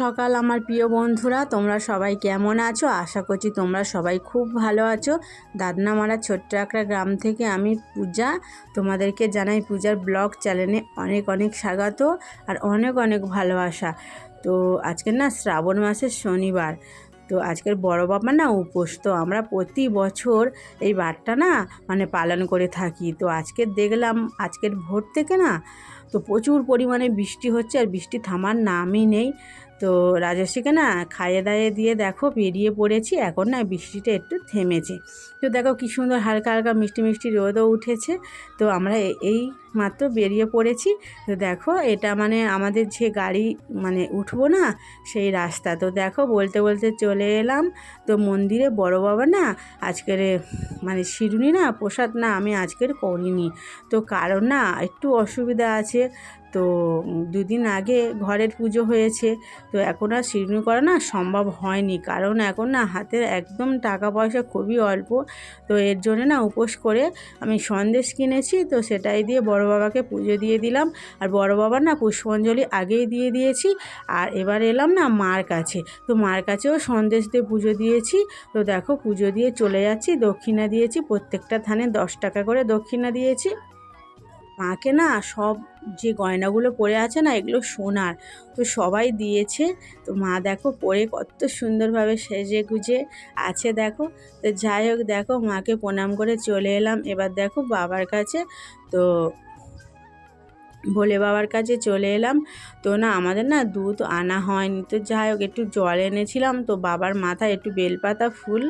সকাল আমার প্রিয় বন্ধুরা, তোমরা সবাই কেমন আছো? আশা করছি তোমরা সবাই খুব ভালো আছো। দাদনামারা ছোট্ট একটা গ্রাম থেকে আমি পূজা, তোমাদেরকে জানাই পূজার ব্লগ চ্যানেলে অনেক অনেক স্বাগত আর অনেক অনেক ভালোবাসা। তো আজকে না শ্রাবণ মাসের শনিবার, তো আজকের বড় বাবা না উপোস, তো আমরা প্রতি বছর এই বারটা না মানে পালন করে থাকি। তো আজকে দেখলাম আজকের ভোর থেকে না তো প্রচুর পরিমাণে বৃষ্টি হচ্ছে আর বৃষ্টি থামার নামই নেই। তো রাজস্বীকে না খাইয়ে দাইয়ে দিয়ে দেখো বেরিয়ে পড়েছি, এখন না বৃষ্টিটা একটু থেমেছে। তো দেখো কী সুন্দর হালকা হালকা মিষ্টি মিষ্টি রোদও উঠেছে, তো আমরা এই মাত্র বেরিয়ে পড়েছি। তো দেখো এটা মানে আমাদের যে গাড়ি মানে উঠবো না সেই রাস্তা। তো দেখো বলতে বলতে চলে এলাম, তো মন্দিরে বড় বাবা না আজকের মানে শিরুনি না প্রসাদ না আমি আজকের করিনি। তো কারণ না একটু অসুবিধা আছে তো দুদিন আগে ঘরের পুজো হয়েছে, তো এখন আর শিরুনি করা না সম্ভব হয়নি। কারণ এখন না হাতে একদম টাকা পয়সা খুবই অল্প, তো এর জন্য না উপোস করে আমি সন্দেশ কিনেছি, তো সেটাই দিয়ে বড় বাবাকে পুজো দিয়ে দিলাম। আর বড় বাবার না পুষ্পাঞ্জলি আগেই দিয়ে দিয়েছি, আর এবার এলাম না মার কাছে। তো মার কাছেও সন্দেশ দিয়ে পুজো দিয়েছি, তো দেখো পুজো দিয়ে চলে যাচ্ছি, দক্ষিণা দিয়েছি, প্রত্যেকটা থানে দশ টাকা করে দক্ষিণা দিয়েছি। মাকে না সব যে গয়নাগুলো পরে আছে না, এগুলো সোনার। তো সবাই দিয়েছে। তো মা দেখো পরে কত সুন্দরভাবে সেজে গুজে আছে দেখো। তো যাই হোক দেখো, মাকে প্রণাম করে চলে এলাম। এবার দেখো বাবার কাছে, তো ভোলে বাবার কাছে চলে এলাম। তো না আমাদের না দুধ আনা হয়নি। তো যাই হোক, একটু জল এনেছিলাম। তো বাবার মাথায় একটু বেলপাতা ফুল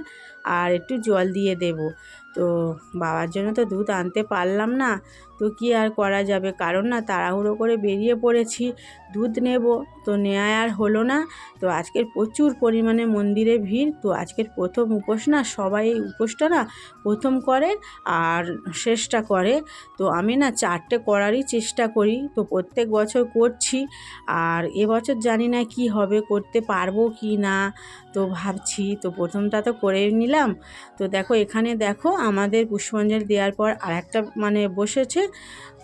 আর একটু জল দিয়ে দেব। তো বাবার জন্য তো দুধ আনতে পারলাম না। তো কি আর করা যাবে? কারণ না, তাড়াহুড়ো করে বেরিয়ে পড়েছি, দুধ নেব। তো নেওয়া আর হলো না। তো আজকের প্রচুর পরিমাণে মন্দিরে ভিড়। তো আজকের প্রথম উপোস না, সবাই এই উপোসটা না প্রথম করে আর শেষটা করে। তো আমি না চারটে করারই চেষ্টা করি। তো প্রত্যেক বছর করছি। আর এবছর জানি না কি হবে, করতে পারব কি না, তো ভাবছি। তো প্রথমটা তো করে নিলাম। তো দেখো, এখানে দেখো আমাদের পুষ্পাঞ্জলি দেওয়ার পর আর একটা মানে বসেছে।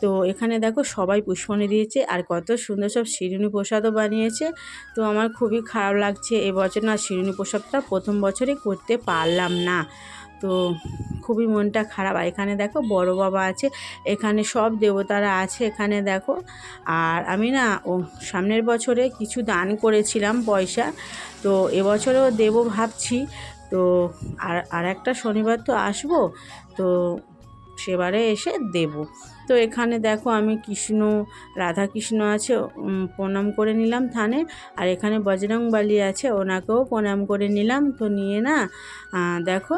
তো এখানে দেখো সবাই পুষ্পাঞ্জলি দিয়েছে আর কত সুন্দর সব শিরুনি প্রসাদও বানিয়েছে। তো আমার খুবই খারাপ লাগছে এবছর না শিরুনি প্রসাদটা প্রথম বছরে করতে পারলাম না। তো খুবই মনটা খারাপ। আর এখানে দেখো বড় বাবা আছে, এখানে সব দেবতারা আছে এখানে দেখো। আর আমি না ও সামনের বছরে কিছু দান করেছিলাম পয়সা, তো এবছরেও দেবো ভাবছি। তো আর আর একটা শনিবার তো আসব, তো সেবারে এসে দেব। তো এখানে দেখো আমি কৃষ্ণ রাধা কৃষ্ণ আছে প্রণাম করে নিলাম থানে আর এখানে বজরং বালি আছে, ওনাকেও প্রণাম করে নিলাম। তো নিয়ে না দেখো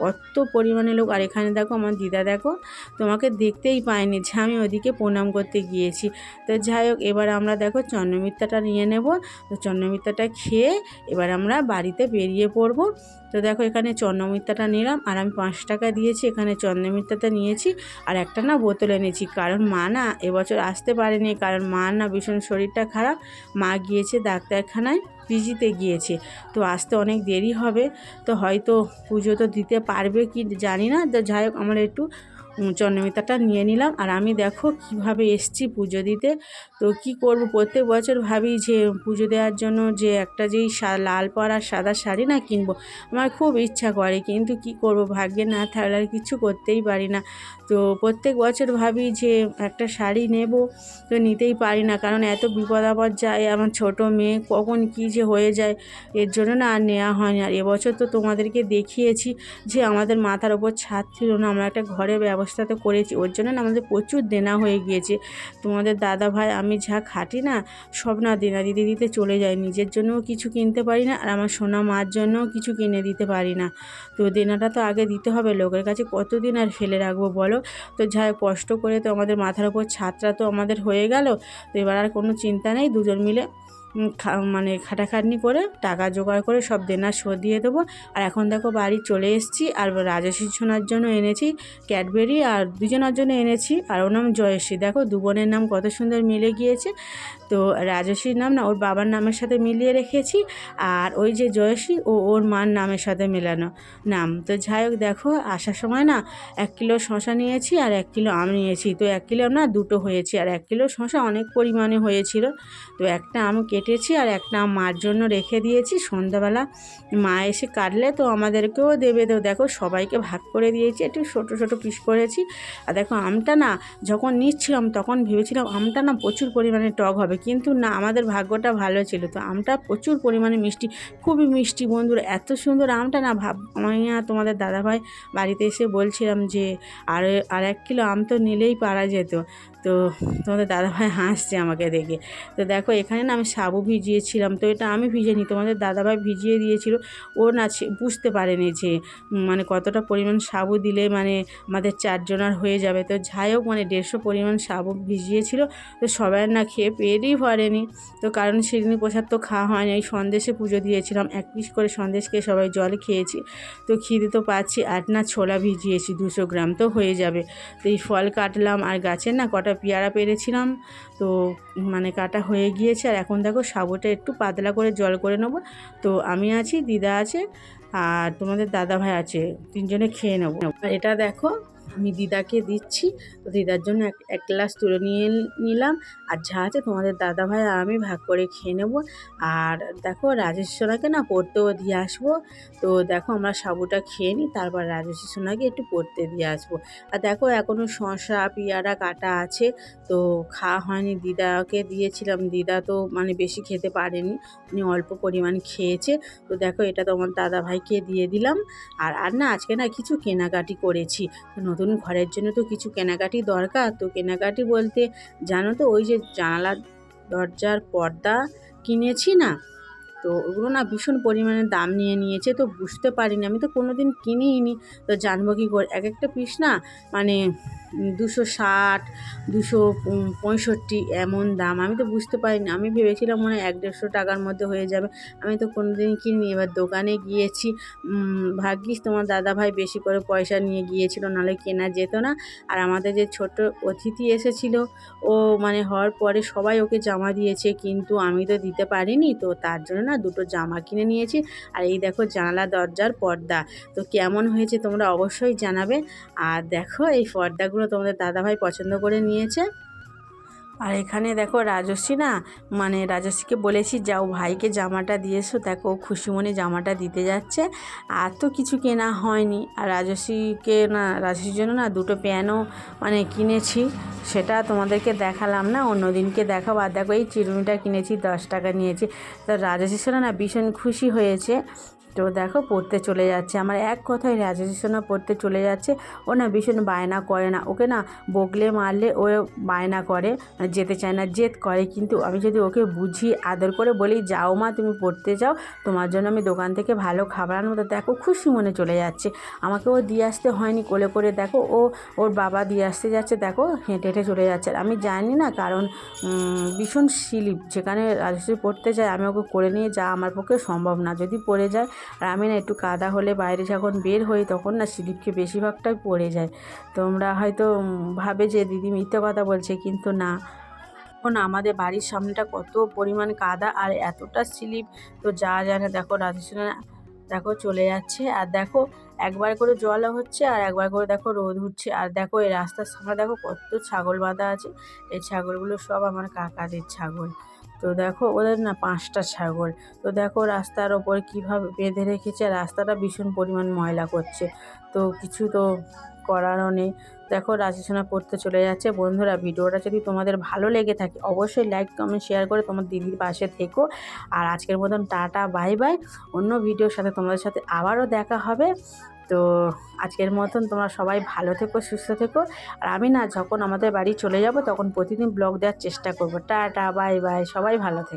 কত পরিমাণে লোক। আর এখানে দেখো আমার দিদা দেখো, তোমাকে দেখতেই পাইনি যে আমি ওদিকে প্রণাম করতে গিয়েছি। তো যাই হোক, এবার আমরা দেখো চন্দ্রমিত্রাটা নিয়ে নেব। তো চন্দ্রমিত্রাটা খেয়ে এবার আমরা বাড়িতে বেরিয়ে পড়ব। তো দেখো এখানে চন্দ্রমিত্রাটা নিলাম, আর আমি পাঁচ টাকা দিয়েছি। এখানে চন্দ্রমিত্রাটা নিয়েছি, আর একটা না বোতলে এনেছি। কারণ মা না এবছর আসতে পারেনি, কারণ মা না ভীষণ শরীরটা খারাপ। মা গিয়েছে ডাক্তারখানায়। পিজিতে গিয়েছে। তো আসতে অনেক দেরি হবে। তো হয়তো পুজো তো দিতে পারবে কি জানি না। তো যাই হোক, আমার একটু চন্দ্রমিতাটা নিয়ে নিলাম। আর আমি দেখো কীভাবে এসছি পুজো দিতে। তো কি করব? প্রত্যেক বছর ভাবি যে পুজো দেওয়ার জন্য যে একটা যেই লাল পাড় সাদা শাড়ি না কিনবো। আমার খুব ইচ্ছা করে, কিন্তু কি করব? ভাগ্যে না থাকলে আর কিছু করতেই পারি না। তো প্রত্যেক বছর ভাবি যে একটা শাড়ি নেব, তো নিতেই পারি না। কারণ এত বিপদ আপদ যায়, আমার ছোট মেয়ে কখন কী যে হয়ে যায়, এর জন্য না আর নেওয়া হয় হয়নি। আর এবছর তো তোমাদেরকে দেখিয়েছি যে আমাদের মাথার ওপর ছাদ ছিল না, আমরা একটা ঘরে ব্যবস্থা তো করেছি ওর জন্য না আমাদের প্রচুর দেনা হয়ে গিয়েছে। তোমাদের দাদা ভাই আমি যা খাটি না সব না দেনা দিতে দিতে চলে যায়। নিজের জন্যও কিছু কিনতে পারি না আর আমার সোনা মার জন্যও কিছু কিনে দিতে পারি না। তো দেনাটা তো আগে দিতে হবে লোকের কাছে কতদিন আর ফেলে রাখব বলো? তো হোক, কষ্ট করে তো আমাদের মাথার ওপর ছাদটা তো আমাদের হয়ে গেল। তো এবার আর কোনো চিন্তা নেই দুজন মিলে মানে খাটাখাটনি করে টাকা জোগাড় করে সব দেনা শোধ দিয়ে দেবো। আর এখন দেখো বাড়ি চলে এসেছি আর রাজস্বী সোনার জন্য এনেছি ক্যাডবেরি আর দুজনের জন্য এনেছি আর ওর নাম জয়শ্রী। দেখো দু বোনের নাম কত সুন্দর মিলে গিয়েছে। তো রাজস্বীর নাম না ওর বাবার নামের সাথে মিলিয়ে রেখেছি আর ওই যে জয়শ্রী ও ওর মার নামের সাথে মেলানো নাম। তো যাই হোক দেখো আসার সময় না এক কিলো শশা নিয়েছি আর এক কিলো আম নিয়েছি। তো এক কিলো না দুটো হয়েছে আর এক কিলো শশা অনেক পরিমাণে হয়েছিল। তো একটা আম কেটে কেটেছি আর একটা মার জন্য রেখে দিয়েছি। সন্ধ্যাবেলা মা এসে কাটলে তো আমাদেরকেও দেবে। তো দেখো সবাইকে ভাগ করে দিয়েছি, একটু ছোটো ছোটো পিস করেছি। আর দেখো আমটা না যখন নিচ্ছিলাম তখন ভেবেছিলাম আমটা না প্রচুর পরিমাণে টক হবে। কিন্তু না, আমাদের ভাগ্যটা ভালো ছিল। তো আমটা প্রচুর পরিমাণে মিষ্টি, খুবই মিষ্টি বন্ধুরা, এত সুন্দর আমটা না ভাব, আমি আর তোমাদের দাদাভাই বাড়িতে এসে বলছিলাম যে আর আর এক কিলো আম তো নিলেই পারা যেত। তো তোমাদের দাদাভাই হাসছে আমাকে দেখে। তো দেখো এখানে না আমি সাবু ভিজিয়েছিলাম। তো এটা আমি ভিজিয়ে নিই তোমাদের দাদাভাই ভিজিয়ে দিয়েছিল। ও না বুঝতে পারেনি যে মানে কতটা পরিমাণ সাবু দিলে মানে আমাদের চারজনার হয়ে যাবে। তো যাই হোক মানে দেড়শো পরিমাণ সাবু ভিজিয়েছিল। তো সবাই না খেয়ে পেটেই ভরেনি। তো কারণ সেদিন প্রসাদ তো খাওয়া হয়নি। এই সন্দেশে পুজো দিয়েছিলাম। এক পিস করে সন্দেশ খেয়ে সবাই জল খেয়েছি। তো খিদে তো পাচ্ছি। আর না ছোলা ভিজিয়েছি দুশো গ্রাম তো হয়ে যাবে। তো এই ফল কাটলাম। আর গাছের না কটা পেয়ারা পেরেছিলাম। তো মানে কাটা হয়ে গিয়েছে। আর এখন দেখো সাবুটা একটু পাতলা করে জল করে নেব। তো আমি আছি, দিদা আছে, আর তোমাদের দাদা ভাই আছে, তিনজনে খেয়ে নেব। এটা দেখো আমি দিদাকে দিচ্ছি। তো দিদার জন্য এক এক গ্লাস তুলে নিয়ে নিলাম। আর যা আছে তোমাদের দাদা ভাই আর আমি ভাগ করে খেয়ে নেব। আর দেখো রাজেশ সোনাকে না পড়তেও দিয়ে আসব। তো দেখো আমরা সাবুটা খেয়ে নিই, তারপর রাজেশ সোনাকে একটু পড়তে দিয়ে আসব। আর দেখো এখনও শসা, পেয়ারা কাটা আছে। তো খাওয়া হয়নি, দিদাকে দিয়েছিলাম। দিদা তো মানে বেশি খেতে পারেনি, উনি অল্প পরিমাণ খেয়েছে। তো দেখো এটা তোমার দাদা ভাইকে দিয়ে দিলাম। আর আর না আজকে না কিছু কেনাকাটি করেছি। তো নতুন ঘরের জন্য তো কিছু কেনাকাটি দরকার। তো কেনাকাটি বলতে জানো তো, ওই যে জানালা দরজার পর্দা কিনেছি না, তো ওগুলো না ভীষণ পরিমাণে দাম নিয়ে নিয়েছে, তো বুঝতে পারিনি। আমি তো কোনো দিন কিনিই নি তো জানব কী করে? এক একটা পিস না মানে দুশো ষাট, দুশো পঁয়ষট্টি এমন দাম। আমি তো বুঝতে পারিনি। আমি ভেবেছিলাম মনে হয় এক দেড়শো টাকার মধ্যে হয়ে যাবে। আমি তো কোনো দিন কিনিনি। এবার দোকানে গিয়েছি। ভাগ্যিস তোমার দাদা ভাই বেশি করে পয়সা নিয়ে গিয়েছিল, নাহলে কেনা যেত না। আর আমাদের যে ছোট অতিথি এসেছিল, ও মানে হওয়ার পরে সবাই ওকে জামা দিয়েছে, কিন্তু আমি তো দিতে পারিনি। তো তার জন্য না দুটো জামা কিনে নিয়েছি। আর এই দেখো জানালা, দরজার পর্দা। তো কেমন হয়েছে তোমরা অবশ্যই জানাবে। আর দেখো এই পর্দাগুলো তোমাদের দাদাভাই পছন্দ করে নিয়েছে। আর এখানে দেখো রাজস্বী না মানে রাজস্বীকে বলেছি, যাও ভাইকে জামাটা দিয়েছ দেখো খুশি মনে জামাটা দিতে যাচ্ছে। আর তো কিছু কেনা হয়নি। আর রাজস্বীকে না রাজস্বীর জন্য না দুটো প্যানও মানে কিনেছি, সেটা তোমাদেরকে দেখালাম না অন্য দিনকে দেখাবো। আর দেখো এই চিরুনিটা কিনেছি, দশ টাকা নিয়েছি। তো রাজস্বী সোনা না ভীষণ খুশি হয়েছে। তো দেখো পড়তে চলে যাচ্ছে। আমার এক কথায় রাজস্বী সোনা পড়তে চলে যাচ্ছে। ও না ভীষণ বায়না করে না। ওকে না বকলে মারলে ও বায়না করে, যেতে চায় না, জেদ করে। কিন্তু আমি যদি ওকে বুঝি, আদর করে বলি, যাও মা, তুমি পড়তে যাও। তোমার জন্য আমি দোকান থেকে ভালো খাবার আনব। তো দেখো খুশি মনে চলে যাচ্ছে। আমাকে ও দিয়ে আসতে হয়নি কোলে করে। দেখো ও, ওর বাবা দিয়ে আসতে যাচ্ছে। দেখো হেঁটে হেঁটে চলে যাচ্ছে। আর আমি জানি না, কারণ ভীষণ স্লিপ যেখানে রাজশ্রী পড়তে যায়, আমি ওকে করে নিয়ে যাওয়া আমার পক্ষে সম্ভব না। যদি পড়ে যায় আর আমি না একটু কাদা হলে বাইরে যখন বের হই তখন না স্লিপকে বেশিরভাগটাই পড়ে যায়। তোমরা হয়তো ভাবে যে দিদি মিথ্যে কথা বলছে, কিন্তু না। এখন আমাদের বাড়ির সামনেটা কত পরিমাণ কাদা আর এতটা স্লিপ। তো যা জানে দেখো রাজেশনা দেখো, চলে যাচ্ছে। আর দেখো, একবার করে জল হচ্ছে আর একবার করে দেখো রোদ উঠছে। আর দেখো, এই রাস্তার সামনে দেখো কত ছাগল বাঁধা আছে। এই ছাগলগুলো সব আমার কাকাদের ছাগল। তো দেখো ওদের না পাঁচটা ছাগল। তো দেখো রাস্তার ওপর কীভাবে বেঁধে রেখেছে, রাস্তাটা ভীষণ পরিমাণ ময়লা করছে। তো কিছু তো করারও নেই। দেখো রাজেশনা পড়তে চলে যাচ্ছে। বন্ধুরা, ভিডিওটা যদি তোমাদের ভালো লেগে থাকে, অবশ্যই লাইক কমেন্ট শেয়ার করে তোমার দিদির পাশে থেকো। আর আজকের মতন টাটা বাই বাই অন্য ভিডিওর সাথে তোমাদের সাথে আবারও দেখা হবে। তো আজকের মতন তোমরা সবাই ভালো থেকো, সুস্থ থেকো। আর আমি না যখন আমাদের বাড়ি চলে যাব, তখন প্রতিদিন ব্লগ দেওয়ার চেষ্টা করব। টাটা, বাই বাই, সবাই ভালো থেকো।